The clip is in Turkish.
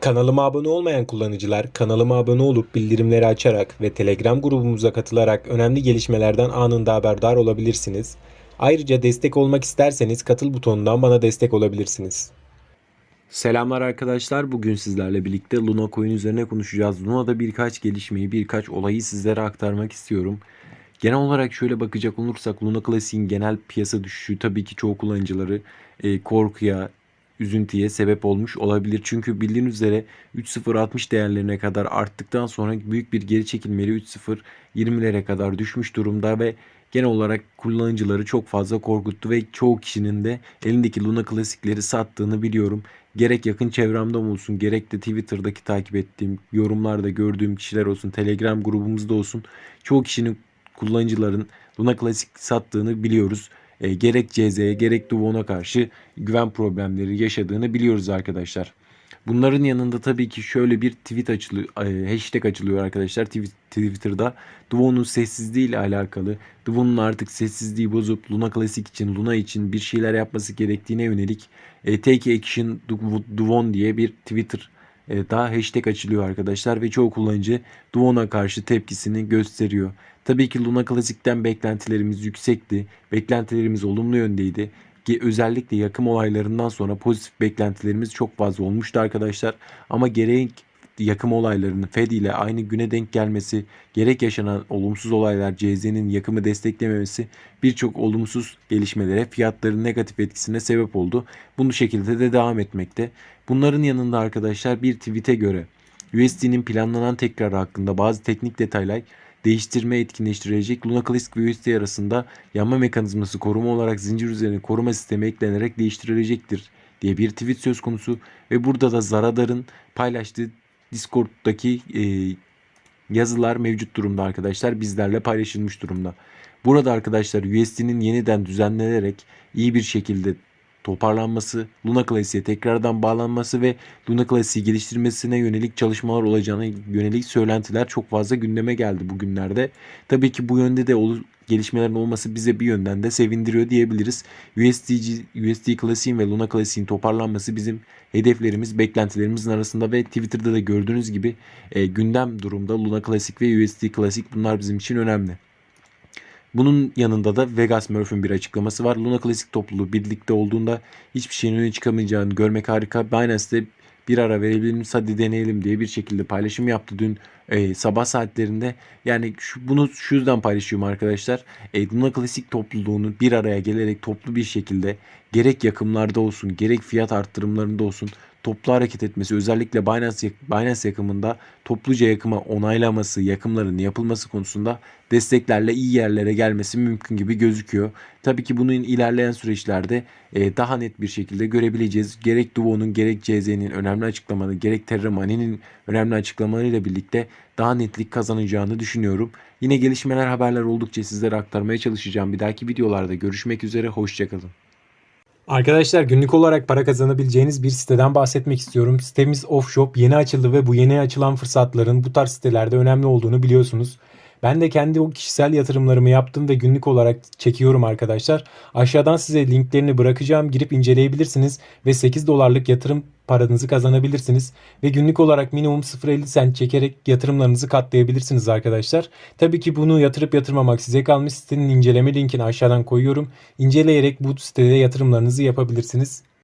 Kanalıma abone olmayan kullanıcılar kanalıma abone olup bildirimleri açarak ve Telegram grubumuza katılarak önemli gelişmelerden anında haberdar olabilirsiniz. Ayrıca destek olmak isterseniz katıl butonundan bana destek olabilirsiniz. Selamlar arkadaşlar. Bugün sizlerle birlikte Luna Coin üzerine konuşacağız. Luna'da birkaç gelişmeyi, birkaç olayı sizlere aktarmak istiyorum. Genel olarak şöyle bakacak olursak Luna Classic'in genel piyasa düşüşü tabii ki çoğu kullanıcıları e, korkuya, üzüntüye sebep olmuş olabilir. Çünkü bildiğiniz üzere 3.0.60 değerlerine kadar arttıktan sonra büyük bir geri çekilmeyle 3.0.20'lere kadar düşmüş durumda ve genel olarak kullanıcıları çok fazla korkuttu ve çoğu kişinin de elindeki Luna klasikleri sattığını biliyorum. Gerek yakın çevremde olsun gerek de Twitter'daki takip ettiğim yorumlarda gördüğüm kişiler olsun Telegram grubumuzda olsun çoğu kişinin kullanıcıların Luna Classic sattığını biliyoruz. E, gerek CZ'ye gerek Duvon'a karşı güven problemleri yaşadığını biliyoruz arkadaşlar. Bunların yanında tabii ki şöyle bir tweet açılıyor, e, hashtag açılıyor arkadaşlar Twi- Twitter'da. Duvon'un sessizliği ile alakalı, Duvon'un artık sessizliği bozup Luna Classic için, Luna için bir şeyler yapması gerektiğine yönelik e, Take Action Du- Duvon diye bir Twitter daha hashtag açılıyor arkadaşlar ve çoğu kullanıcı Duvon'a karşı tepkisini gösteriyor. Tabii ki Luna Classic'ten beklentilerimiz yüksekti. Beklentilerimiz olumlu yöndeydi. Ki özellikle yakım olaylarından sonra pozitif beklentilerimiz çok fazla olmuştu arkadaşlar. Ama gerek yakım olaylarının Fed ile aynı güne denk gelmesi, gerek yaşanan olumsuz olaylar CZ'nin yakımı desteklememesi birçok olumsuz gelişmelere fiyatların negatif etkisine sebep oldu. Bu şekilde de devam etmekte. Bunların yanında arkadaşlar bir tweet'e göre USD'nin planlanan tekrarı hakkında bazı teknik detaylar değiştirme etkinleştirecek Luna Classic ve USD arasında yanma mekanizması koruma olarak zincir üzerine koruma sistemi eklenerek değiştirilecektir diye bir tweet söz konusu ve burada da Zaradar'ın paylaştığı Discord'daki e, yazılar mevcut durumda arkadaşlar bizlerle paylaşılmış durumda. Burada arkadaşlar USD'nin yeniden düzenlenerek iyi bir şekilde toparlanması, Luna Classic'e tekrardan bağlanması ve Luna Classic'i geliştirmesine yönelik çalışmalar olacağına yönelik söylentiler çok fazla gündeme geldi bugünlerde. Tabii ki bu yönde de gelişmelerin olması bize bir yönden de sevindiriyor diyebiliriz. USDC, USD Classic'in ve Luna Classic'in toparlanması bizim hedeflerimiz, beklentilerimizin arasında ve Twitter'da da gördüğünüz gibi e, gündem durumda Luna Classic ve USD Classic bunlar bizim için önemli. Bunun yanında da Vegas Murphy'nin bir açıklaması var. Luna Classic topluluğu birlikte olduğunda hiçbir şeyin öne çıkamayacağını görmek harika. Binance'de bir ara verebilir miyiz hadi deneyelim diye bir şekilde paylaşım yaptı dün e, sabah saatlerinde. Yani şu, bunu şu yüzden paylaşıyorum arkadaşlar. E, Luna Classic topluluğunun bir araya gelerek toplu bir şekilde gerek yakımlarda olsun gerek fiyat arttırımlarında olsun toplu hareket etmesi özellikle Binance, Binance yakımında topluca yakıma onaylaması, yakımların yapılması konusunda desteklerle iyi yerlere gelmesi mümkün gibi gözüküyor. Tabii ki bunun ilerleyen süreçlerde e, daha net bir şekilde görebileceğiz. Gerek Duvo'nun gerek CZ'nin önemli açıklamaları, gerek Terra Money'nin önemli açıklamalarıyla birlikte daha netlik kazanacağını düşünüyorum. Yine gelişmeler haberler oldukça sizlere aktarmaya çalışacağım. Bir dahaki videolarda görüşmek üzere. Hoşçakalın. Arkadaşlar günlük olarak para kazanabileceğiniz bir siteden bahsetmek istiyorum. Sitemiz Offshop yeni açıldı ve bu yeni açılan fırsatların bu tarz sitelerde önemli olduğunu biliyorsunuz. Ben de kendi o kişisel yatırımlarımı yaptım ve günlük olarak çekiyorum arkadaşlar. Aşağıdan size linklerini bırakacağım. Girip inceleyebilirsiniz ve 8 dolarlık yatırım paranızı kazanabilirsiniz. Ve günlük olarak minimum 0.50 sent çekerek yatırımlarınızı katlayabilirsiniz arkadaşlar. Tabii ki bunu yatırıp yatırmamak size kalmış. Sitenin inceleme linkini aşağıdan koyuyorum. İnceleyerek bu sitede yatırımlarınızı yapabilirsiniz.